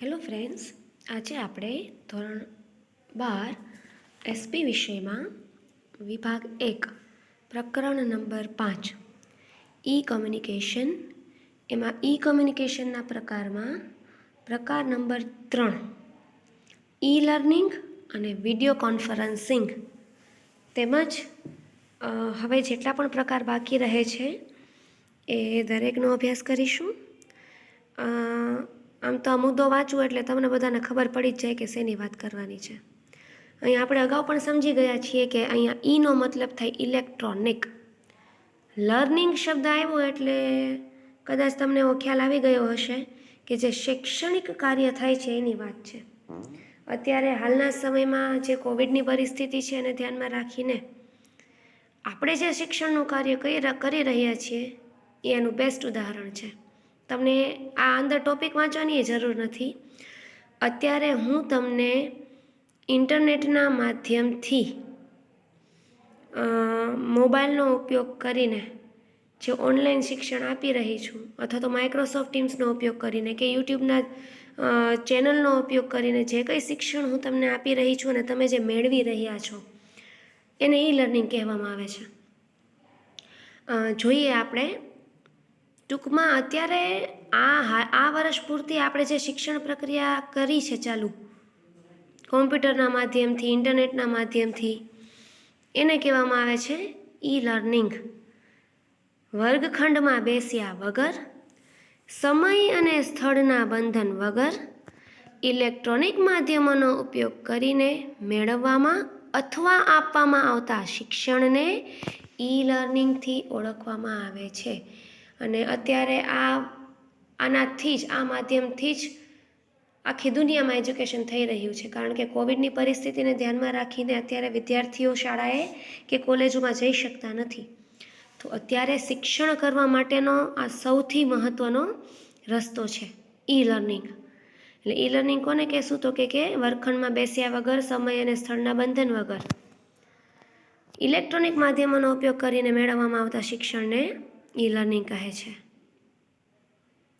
Hello friends આજે આપણે ધોરણ બાર એસપી વિષયમાં વિભાગ એક, પ્રકરણ નંબર પાંચ ઈ કોમ્યુનિકેશન એમાં ઈ કોમ્યુનિકેશનના પ્રકારમાં પ્રકાર નંબર ત્રણ ઈ લર્નિંગ અને વીડિયો કોન્ફરન્સિંગ તેમજ હવે જેટલા પણ પ્રકાર બાકી રહે છે, એ દરેકનો અભ્યાસ કરીશું. આમ તો આ મુદ્દો વાંચું એટલે તમને બધાને ખબર પડી જ જાય કે શેની વાત કરવાની છે. અહીં આપણે અગાઉ પણ સમજી ગયા છીએ કે અહીંયા ઈનો મતલબ થાય ઇલેક્ટ્રોનિક. લર્નિંગ શબ્દ આવ્યો એટલે કદાચ તમને એવો ખ્યાલ આવી ગયો હશે કે જે શૈક્ષણિક કાર્ય થાય છે એની વાત છે. અત્યારે હાલના સમયમાં જે કોવિડની પરિસ્થિતિ છે એને ધ્યાનમાં રાખીને આપણે જે શિક્ષણનું કાર્ય કરી રહ્યા છીએ એ એનું બેસ્ટ ઉદાહરણ છે. તમને આ અંદર ટોપિક વાંચવાની જરૂર નથી. અત્યારે હું તમને ઇન્ટરનેટના માધ્યમથી મોબાઈલનો ઉપયોગ કરીને જે ઓનલાઈન શિક્ષણ આપી રહી છું, અથવા તો માઇક્રોસોફ્ટ ટીમ્સનો ઉપયોગ કરીને કે યુટ્યુબના ચેનલનો ઉપયોગ કરીને જે કંઈ શિક્ષણ હું તમને આપી રહી છું અને તમે જે મેળવી રહ્યા છો, એને ઈ લર્નિંગ કહેવામાં આવે છે. જોઈએ આપણે ટૂંકમાં અત્યારે આ આ વર્ષ પૂરતી આપણે જે શિક્ષણ પ્રક્રિયા કરી છે ચાલુ, કોમ્પ્યુટરના માધ્યમથી, ઇન્ટરનેટના માધ્યમથી, એને કહેવામાં આવે છે ઈ લર્નિંગ વર્ગખંડમાં બેસ્યા વગર, સમય અને સ્થળના બંધન વગર, ઇલેક્ટ્રોનિક માધ્યમોનો ઉપયોગ કરીને મેળવવામાં અથવા આપવામાં આવતા શિક્ષણને ઈ લર્નિંગથી ઓળખવામાં આવે છે. અને અત્યારે આ, આનાથી જ, આ માધ્યમથી જ આખી દુનિયામાં એજ્યુકેશન થઈ રહ્યું છે. કારણ કે કોવિડની પરિસ્થિતિને ધ્યાનમાં રાખીને અત્યારે વિદ્યાર્થીઓ શાળાએ કે કોલેજોમાં જઈ શકતા નથી. તો અત્યારે શિક્ષણ કરવા માટેનો આ સૌથી મહત્ત્વનો રસ્તો છે ઈ લર્નિંગ એટલે ઈ લર્નિંગ કોને કહેશું? તો કે કે વર્ગખંડમાં બેસ્યા વગર, સમય અને સ્થળના બંધન વગર. ઇલેક્ટ્રોનિક માધ્યમોનો ઉપયોગ કરીને મેળવવામાં આવતા શિક્ષણને ઈ લર્નિંગ કહે છે.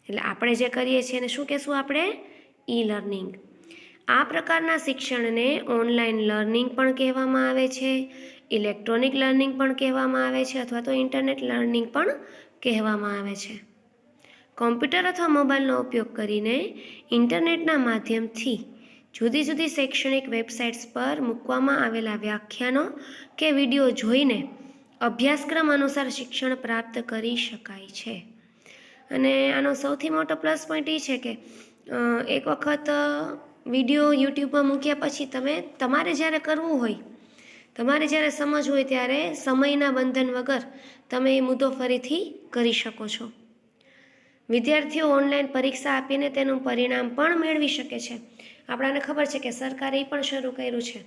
એટલે આપણે જે કરીએ છીએ એને શું કહેશું આપણે? ઈ લર્નિંગ આ પ્રકારના શિક્ષણને ઓનલાઈન લર્નિંગ પણ કહેવામાં આવે છે, ઇલેક્ટ્રોનિક લર્નિંગ પણ કહેવામાં આવે છે અથવા તો ઇન્ટરનેટ લર્નિંગ પણ કહેવામાં આવે છે. કોમ્પ્યુટર અથવા મોબાઈલનો ઉપયોગ કરીને ઇન્ટરનેટના માધ્યમથી જુદી જુદી શૈક્ષણિક વેબસાઇટ્સ પર મૂકવામાં આવેલા વ્યાખ્યાનો કે વીડિયો જોઈને અભ્યાસક્રમ અનુસાર શિક્ષણ પ્રાપ્ત કરી શકાય છે. અને આનો સૌથી મોટો પ્લસ પોઈન્ટ એ છે કે એક વખત વીડિયો યુટ્યુબમાં મૂક્યા પછી તમે, તમારે જ્યારે કરવું હોય, તમારે જ્યારે સમજ હોય ત્યારે સમયના બંધન વગર તમે એ મુદ્દો ફરીથી કરી શકો છો. વિદ્યાર્થીઓ ઓનલાઈન પરીક્ષા આપીને તેનું પરિણામ પણ મેળવી શકે છે. આપણાને ખબર છે કે સરકારે એ પણ શરૂ કર્યું છે.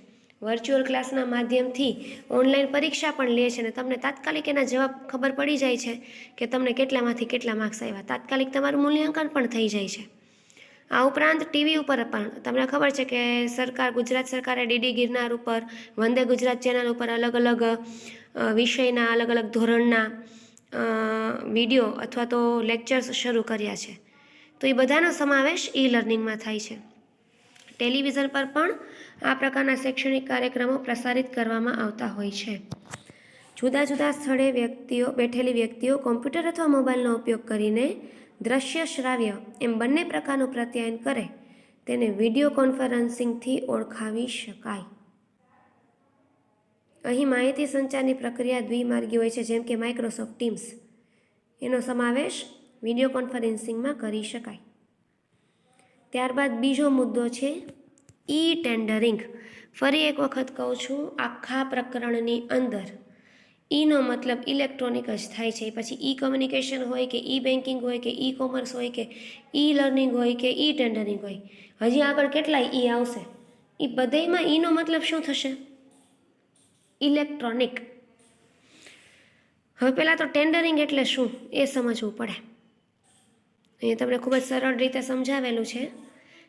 વર્ચ્યુઅલ ક્લાસના માધ્યમથી ઓનલાઈન પરીક્ષા પણ લે છે અને તમને તાત્કાલિક એના જવાબ ખબર પડી જાય છે કે તમને કેટલામાંથી કેટલા માર્ક્સ આવ્યા. તાત્કાલિક તમારું મૂલ્યાંકન પણ થઈ જાય છે. આ ઉપરાંત ટીવી ઉપર પણ તમને ખબર છે કે સરકાર, ગુજરાત સરકારે ડીડી ગિરનાર ઉપર, વંદે ગુજરાત ચેનલ ઉપર અલગ અલગ વિષયના અલગ અલગ ધોરણના વીડિયો અથવા તો લેક્ચર્સ શરૂ કર્યા છે. તો એ બધાનો સમાવેશ ઈ લર્નિંગમાં થાય છે. ટેલિવિઝન પર પણ આ પ્રકારના શૈક્ષણિક કાર્યક્રમો પ્રસારિત કરવામાં આવતા હોય છે. જુદા જુદા સ્થળે વ્યક્તિઓ, બેઠેલી વ્યક્તિઓ કોમ્પ્યુટર અથવા મોબાઈલનો ઉપયોગ કરીને દ્રશ્ય, શ્રાવ્ય એમ બંને પ્રકારનું પ્રત્યાયન કરે તેને વીડિયો કોન્ફરન્સિંગથી ઓળખાવી શકાય. અહીં માહિતી સંચારની પ્રક્રિયા દ્વિમાર્ગી હોય છે, જેમ કે માઇક્રોસોફ્ટ ટીમ્સ એનો સમાવેશ વીડિયો કોન્ફરન્સિંગમાં કરી શકાય. ત્યારબાદ બીજો મુદ્દો છે ઈ ટેન્ડરિંગ ફરી એક વખત કહું છું, આખા પ્રકરણની અંદર. ઈનો મતલબ ઇલેક્ટ્રોનિક જ થાય છે. પછી ઈ કમ્યુનિકેશન હોય કે ઈ બેન્કિંગ હોય કે ઈ કોમર્સ હોય કે ઈ લર્નિંગ હોય કે ઈ ટેન્ડરિંગ હોય. હજી આગળ કેટલાય ઈ આવશે? એ બધામાં ઈનો મતલબ શું થશે? ઇલેક્ટ્રોનિક. હવે પહેલાં તો ટેન્ડરિંગ એટલે શું? એ સમજવું પડે. અહીંયા તમને ખૂબ જ સરળ રીતે સમજાવેલું છે.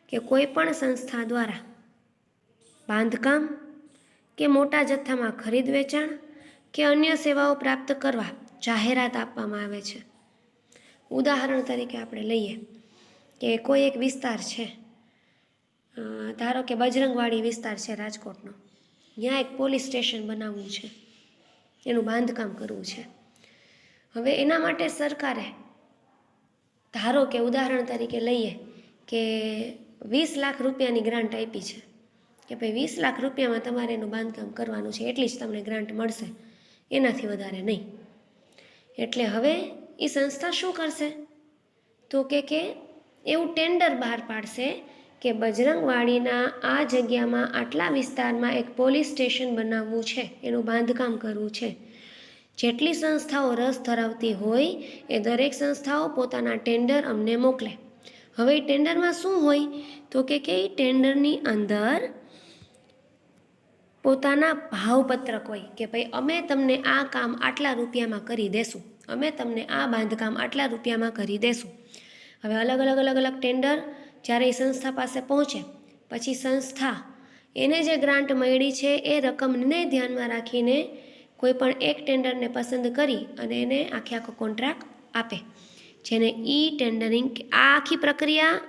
કે કોઈપણ સંસ્થા દ્વારા બાંધકામ કે મોટા જથ્થામાં ખરીદ વેચાણ કે અન્ય સેવાઓ પ્રાપ્ત કરવા જાહેરાત આપવામાં આવે છે. ઉદાહરણ તરીકે આપણે લઈએ કે કોઈ એક વિસ્તાર છે. ધારો કે બજરંગવાડી વિસ્તાર છે રાજકોટનો. ત્યાં એક પોલીસ સ્ટેશન બનાવવું છે. એનું બાંધકામ કરવું છે. હવે એના માટે સરકારે ધારો કે ઉદાહરણ તરીકે લઈએ કે વીસ લાખ રૂપિયાની ગ્રાન્ટ આપી છે. કે ભાઈ વીસ લાખ રૂપિયામાં તમારે એનું બાંધકામ કરવાનું છે, એટલી જ તમને ગ્રાન્ટ મળશે, એનાથી વધારે નહીં. એટલે હવે એ સંસ્થા શું કરશે? તો કે કે એવું ટેન્ડર બહાર પાડશે કે બજરંગવાડીના આ જગ્યામાં આટલા વિસ્તારમાં એક પોલીસ સ્ટેશન બનાવવું છે, એનું બાંધકામ કરવું છે. જેટલી સંસ્થાઓ રસ ધરાવતી હોય એ દરેક સંસ્થાઓ પોતાના ટેન્ડર અમને મોકલે. હવે ટેન્ડરમાં શું હોય? તો કે કે ટેન્ડરની અંદર પોતાના ભાવપત્રક હોય કે ભાઈ અમે તમને આ કામ આટલા રૂપિયામાં કરી દેશું. અમે તમને આ બાંધકામ આટલા રૂપિયામાં કરી દેશું. હવે અલગ અલગ અલગ અલગ ટેન્ડર જ્યારે એ સંસ્થા પાસે પહોંચે, પછી સંસ્થા એને જે ગ્રાન્ટ મળી છે એ રકમને ધ્યાનમાં રાખીને કોઈ પણ એક ટેન્ડરને પસંદ કરી અને એને આખે આખો કોન્ટ્રાક્ટ આપે. જેને ઈ ટેન્ડરિંગ આ આખી પ્રક્રિયા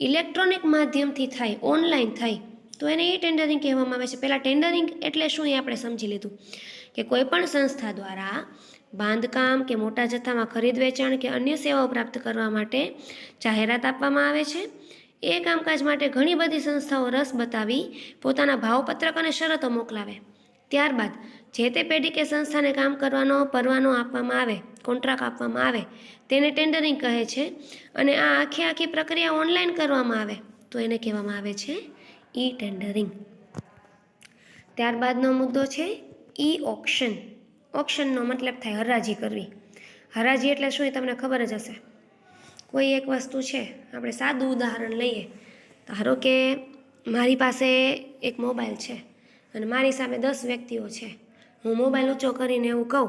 ઇલેક્ટ્રોનિક માધ્યમથી થાય, ઓનલાઈન થાય, તો એને ઈ ટેન્ડરિંગ કહેવામાં આવે છે. પહેલાં ટેન્ડરિંગ એટલે શું એ આપણે સમજી લીધું કે કોઈપણ સંસ્થા દ્વારા બાંધકામ કે મોટા જથ્થામાં ખરીદ, વેચાણ કે અન્ય સેવાઓ પ્રાપ્ત કરવા માટે જાહેરાત આપવામાં આવે છે. એ કામકાજ માટે ઘણી બધી સંસ્થાઓ રસ બતાવી પોતાના ભાવપત્રક અને શરતો મોકલાવે. ત્યારબાદ જે તે પેઢી કે સંસ્થાને કામ કરવાનો, પરવાનો આપવામાં આવે કોન્ટ્રાક્ટ આપવામાં આવે, તેને ટેન્ડરિંગ કહે છે અને આ આખી આખી પ્રક્રિયા ઓનલાઈન કરવામાં આવે, તો એને કહેવામાં આવે છે ઈ ટેન્ડરિંગ ત્યારબાદનો મુદ્દો છે ઈ ઓક્શન ઓક્શનનો મતલબ થાય હરાજી કરવી. હરાજી એટલે શું એ તમને ખબર જ હશે. કોઈ એક વસ્તુ છે, આપણે સાદું ઉદાહરણ લઈએ. ધારો કે મારી પાસે એક મોબાઈલ છે અને મારી સામે દસ વ્યક્તિઓ છે. હું મોબાઈલ ઊંચો કરીને એવું કહું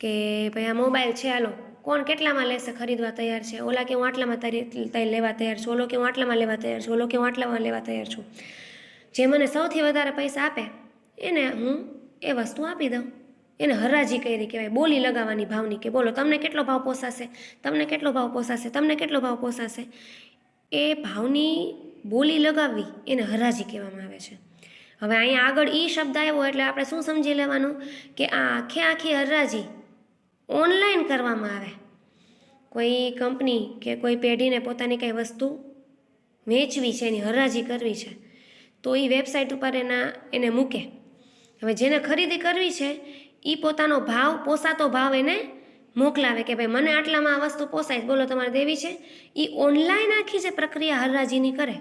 કે ભાઈ આ મોબાઈલ છે, હાલો. કોણ કેટલામાં લેશે ખરીદવા તૈયાર છે? ઓલા કે હું આટલામાં તૈયાર લેવા તૈયાર છું? ઓલો કે હું આટલામાં લેવા તૈયાર છું? ઓલો કે હું આટલામાં લેવા તૈયાર છું? જે મને સૌથી વધારે પૈસા આપે, એને હું એ વસ્તુ આપી દઉં. એને હરાજી કરી કહેવાય. બોલી લગાવવાની ભાવની કે બોલો, તમને કેટલો ભાવ પોસાશે? તમને કેટલો ભાવ પોસાશે? તમને કેટલો ભાવ પોસાશે? એ ભાવની બોલી લગાવવી એને હરાજી કહેવામાં આવે છે. હવે અહીંયા આગળ એ શબ્દ આવ્યો એટલે આપણે શું સમજી લેવાનું? કે આ આખે આખી હરાજી ઓનલાઈન કરવામાં આવે. કોઈ કંપની કે કોઈ પેઢીને પોતાની કંઈ વસ્તુ વેચવી છે, એની હરાજી કરવી છે, તો એ વેબસાઇટ ઉપર એના, એને મૂકે. હવે જેને ખરીદી કરવી છે એ પોતાનો ભાવ, પોસાતો ભાવ એને મોકલાવે કે ભાઈ મને આટલામાં આ વસ્તુ પોસાય, બોલો તમારે દેવી છે. એ ઓનલાઈન આખી જે પ્રક્રિયા હરાજીની કરે,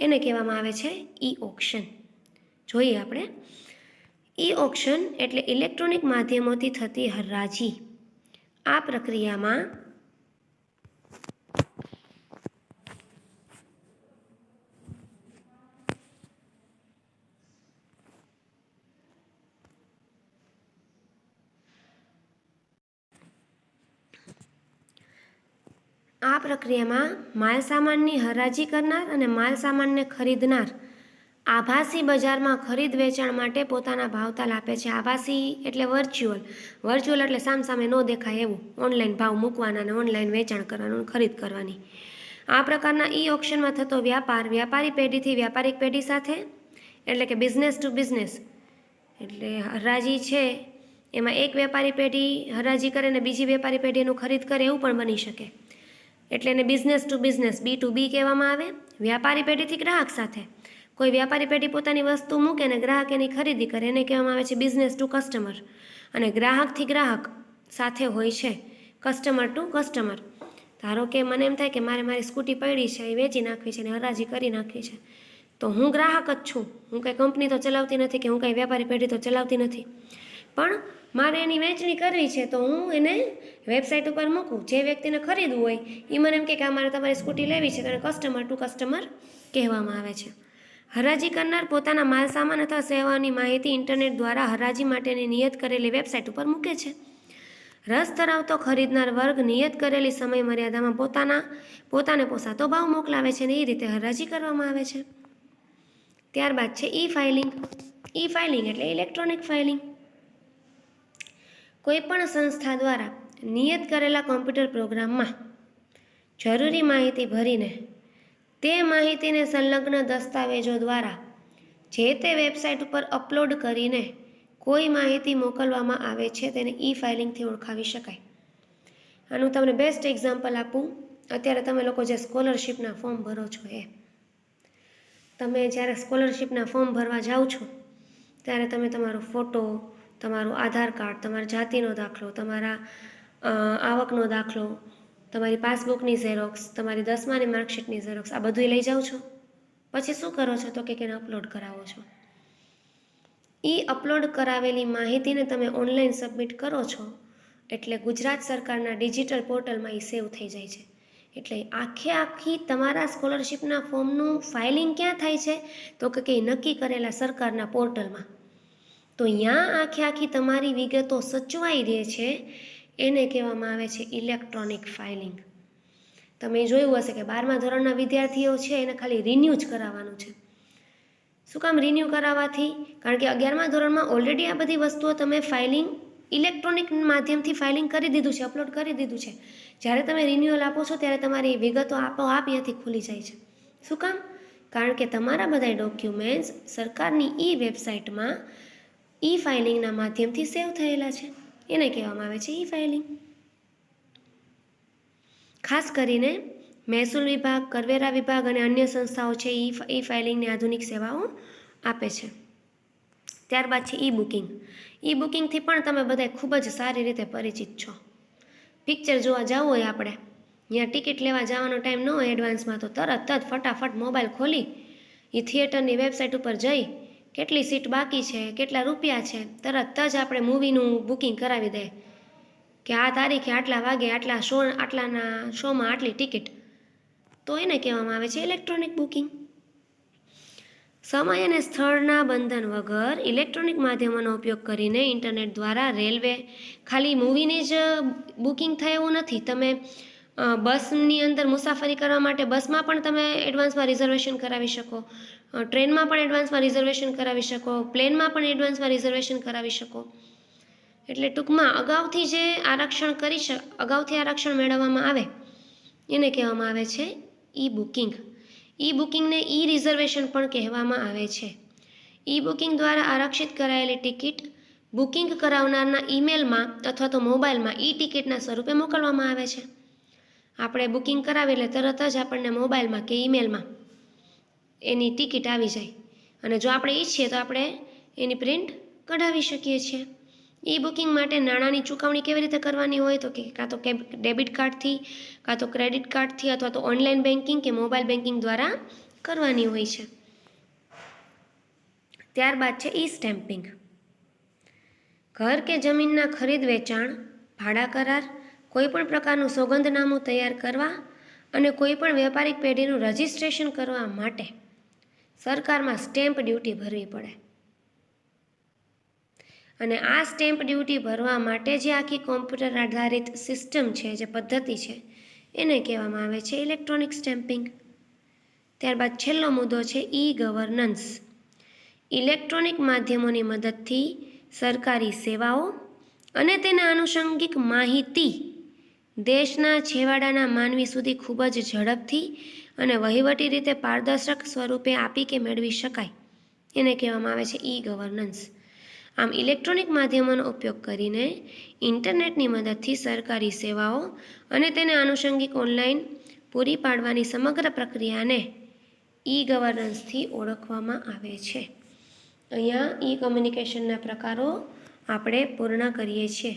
એને કહેવામાં આવે છે ઈ ઓક્શન. જોઈએ આપણે. ઈ ઓક્શન એટલે ઇલેક્ટ્રોનિક માધ્યમોથી થતી હરાજી. આ પ્રક્રિયામાં આ પ્રક્રિયામાં માલસામાનની હરાજી કરનાર અને માલ સામાનને ખરીદનાર આભાસી બજારમાં ખરીદ વેચાણ માટે પોતાના ભાવતાલ આપે છે. આભાસી એટલે વર્ચ્યુઅલ વર્ચ્યુઅલ એટલે સામસામે ન દેખાય એવું. ઓનલાઈન ભાવ મૂકવાના અને ઓનલાઈન વેચાણ કરવાનું ખરીદ કરવાની. આ પ્રકારના ઈ ઓપ્શનમાં થતો વ્યાપાર, વ્યાપારી પેઢીથી વ્યાપારિક પેઢી સાથે, એટલે કે બિઝનેસ ટુ બિઝનેસ એટલે હરાજી છે, એમાં એક વેપારી પેઢી હરાજી કરે ને બીજી વેપારી પેઢી એનું ખરીદ કરે એવું પણ બની શકે. એટલે એને business to business B to B કહેવામાં આવે. વ્યાપારી પેઢીથી ગ્રાહક સાથે. કોઈ વ્યાપારી પેઢી પોતાની વસ્તુ મૂકે ને ગ્રાહક એની ખરીદી કરે, એને કહેવામાં આવે છે બિઝનેસ ટુ કસ્ટમર અને ગ્રાહકથી ગ્રાહક સાથે હોય છે કસ્ટમર ટુ કસ્ટમર ધારો કે મને એમ થાય કે મારે મારી સ્કૂટી પડી છે, એ વેચી નાખવી છે ને હરાજી કરી નાખવી છે. તો હું ગ્રાહક જ છું. હું કંઈ કંપની તો ચલાવતી નથી કે હું કંઈ વ્યાપારી પેઢી તો ચલાવતી નથી. પણ મારે એની વેચણી કરવી છે તો હું એને વેબસાઇટ ઉપર મૂકું. જે વ્યક્તિને ખરીદવું હોય એ મને એમ કે આ મારે તમારી સ્કૂટી લેવી છે તો કસ્ટમર ટુ કસ્ટમર કહેવામાં આવે છે. હરાજી કરનાર પોતાના માલ સામાન અથવા સેવાઓની માહિતી ઇન્ટરનેટ દ્વારા હરાજી માટેની નિયત કરેલી વેબસાઇટ ઉપર મૂકે છે. રસ ધરાવતો ખરીદનાર વર્ગ નિયત કરેલી સમય મર્યાદામાં પોતાના, પોતાને પોસાતો ભાવ મોકલાવે છે ને એ રીતે હરાજી કરવામાં આવે છે. ત્યારબાદ છે ઈ ફાઇલિંગ ઈ ફાઇલિંગ એટલે ઇલેક્ટ્રોનિક ફાઇલિંગ. કોઈપણ સંસ્થા દ્વારા નિયત કરેલા કોમ્પ્યુટર પ્રોગ્રામમાં જરૂરી માહિતી ભરીને તે માહિતીને સંલગ્ન દસ્તાવેજો દ્વારા જે તે વેબસાઇટ ઉપર અપલોડ કરીને કોઈ માહિતી મોકલવામાં આવે છે તેને ઈ ફાઇલિંગથી ઓળખાવી શકાય. આનું તમને બેસ્ટ એક્ઝામ્પલ આપું. અત્યારે તમે લોકો જે સ્કોલરશિપના ફોર્મ ભરો છો એ. તમે જ્યારે સ્કોલરશિપના ફોર્મ ભરવા જાઓ છો, ત્યારે તમે તમારો ફોટો તમારું આધાર કાર્ડ, તમારા જાતિનો દાખલો, તમારા આવકનો દાખલો તમારી પાસબુકની ઝેરોક્સ તમારી દસમાની માર્કશીટની ઝેરોક્સ આ બધું લઈ જાઓ છો? પછી શું કરો છો તો કે એને અપલોડ કરાવો છો? એ અપલોડ કરાવેલી માહિતીને તમે ઓનલાઈન સબમિટ કરો છો, એટલે ગુજરાત સરકારના ડિજિટલ પોર્ટલમાં એ સેવ થઈ જાય છે. એટલે આખે આખી તમારા સ્કોલરશિપના ફોર્મનું ફાઇલિંગ ક્યાં થાય છે? તો કે કંઈ નક્કી કરેલા સરકારના પોર્ટલમાં તો ત્યાં આખે આખી તમારી વિગતો સચવાઈ રહે છે એને કહેવામાં આવે છે ઇલેક્ટ્રોનિક ફાઇલિંગ. તમે જોયું હશે કે બારમા ધોરણના વિદ્યાર્થીઓ છે, એને ખાલી રિન્યૂ જ કરાવવાનું છે. શું કામ રિન્યૂ કરાવવાથી? કારણ કે અગિયારમા ધોરણમાં ઓલરેડી આ બધી વસ્તુઓ તમે ફાઇલિંગ, ઇલેક્ટ્રોનિક માધ્યમથી ફાઇલિંગ કરી દીધું છે અપલોડ કરી દીધું છે. જ્યારે તમે રિન્યુઅલ આપો છો, ત્યારે તમારી વિગતો આપોઆપ અહીંયાથી ખુલી જાય છે. શું કામ? કારણ કે તમારા બધા ડોક્યુમેન્ટ્સ સરકારની ઈ વેબસાઇટમાં ઈ ફાઇલિંગના માધ્યમથી સેવ થયેલા છે. એને કહેવામાં આવે છે ઈ ફાઇલિંગ ખાસ કરીને મહેસૂલ વિભાગ, કરવેરા વિભાગ અને અન્ય સંસ્થાઓ છે ઈ ઈ ફાઇલિંગની આધુનિક સેવાઓ આપે છે. ત્યારબાદ છે ઈ બુકિંગ ઈ બુકિંગથી પણ તમે બધા ખૂબ જ સારી રીતે પરિચિત છો. પિક્ચર જોવા જવું હોય આપણે. ત્યાં ટિકિટ લેવા જવાનો ટાઈમ ન હોય એડવાન્સમાં તો તરત જ ફટાફટ મોબાઈલ ખોલી એ થિયેટરની વેબસાઇટ ઉપર જઈ કેટલી સીટ બાકી છે, કેટલા રૂપિયા છે, તરત જ આપણે મૂવીનું બુકિંગ કરાવી દે. કે આ તારીખે આટલા વાગે આટલા શો, આટલાના શોમાં આટલી ટિકિટ તો એને કહેવામાં આવે છે ઇલેક્ટ્રોનિક બુકિંગ સમય અને સ્થળના બંધન વગર ઇલેક્ટ્રોનિક માધ્યમોનો ઉપયોગ કરીને ઇન્ટરનેટ દ્વારા રેલવે ખાલી મૂવીની જ બુકિંગ થાય એવું નથી. તમે બસની અંદર મુસાફરી કરવા માટે બસમાં પણ તમે એડવાન્સમાં રિઝર્વેશન કરાવી શકો. ટ્રેનમાં પણ એડવાન્સમાં રિઝર્વેશન કરાવી શકો, પ્લેનમાં પણ એડવાન્સમાં રિઝર્વેશન કરાવી શકો. એટલે ટૂંકમાં અગાઉથી જે આરક્ષણ કરી શક અગાઉથી આરક્ષણ મેળવવામાં આવે, એને કહેવામાં આવે છે ઈ બુકિંગ ઈ બુકિંગને ઈ રિઝર્વેશન પણ કહેવામાં આવે છે. ઈ બુકિંગ દ્વારા આરક્ષિત કરાયેલી ટિકિટ બુકિંગ કરાવનારના ઈમેલમાં અથવા તો મોબાઈલમાં ઈ ટિકિટના સ્વરૂપે મોકલવામાં આવે છે. આપણે બુકિંગ કરાવી એટલે તરત જ આપણને મોબાઈલમાં કે ઈમેલમાં એની ટિકિટ આવી જાય. અને જો આપણે ઈચ્છીએ તો આપણે એની પ્રિન્ટ કઢાવી શકીએ છીએ. ઈ બુકિંગ માટે નાણાંની ચૂકવણી કેવી રીતે કરવાની હોય તો કે કાં તો ડેબિટ કાર્ડથી, કાં તો ક્રેડિટ કાર્ડથી અથવા તો ઓનલાઈન બેન્કિંગ કે મોબાઈલ બેન્કિંગ દ્વારા કરવાની હોય છે. ત્યારબાદ છે ઈ સ્ટેમ્પિંગ ઘર કે જમીનના ખરીદ વેચાણ, ભાડા કરાર કોઈપણ પ્રકારનું સોગંદનામું તૈયાર કરવા અને કોઈપણ વ્યાપારિક પેઢીનું રજિસ્ટ્રેશન કરવા માટે સરકારમાં સ્ટેમ્પ ડ્યુટી ભરવી પડે. અને આ સ્ટેમ્પ ડ્યુટી ભરવા માટે જે આખી કોમ્પ્યુટર આધારિત સિસ્ટમ છે, જે પદ્ધતિ છે, એને કહેવામાં આવે છે ઇલેક્ટ્રોનિક સ્ટેમ્પિંગ. ત્યારબાદ છેલ્લો મુદ્દો છે ઈ ગવર્નન્સ ઇલેક્ટ્રોનિક માધ્યમોની મદદથી સરકારી સેવાઓ અને તેના આનુષંગિક માહિતી દેશના છેવાડાના માનવી સુધી ખૂબ જ ઝડપથી અને વહીવટી રીતે પારદર્શક સ્વરૂપે આપી કે મેળવી શકાય. એને કહેવામાં આવે છે ઈ ગવર્નન્સ આમ ઇલેક્ટ્રોનિક માધ્યમોનો ઉપયોગ કરીને ઇન્ટરનેટની મદદથી સરકારી સેવાઓ અને તેને આનુષંગિક ઓનલાઈન પૂરી પાડવાની સમગ્ર પ્રક્રિયાને ઈ ગવર્નન્સથી ઓળખવામાં આવે છે. અહીંયા ઈ કમ્યુનિકેશનના પ્રકારો આપણે પૂર્ણ કરીએ છીએ.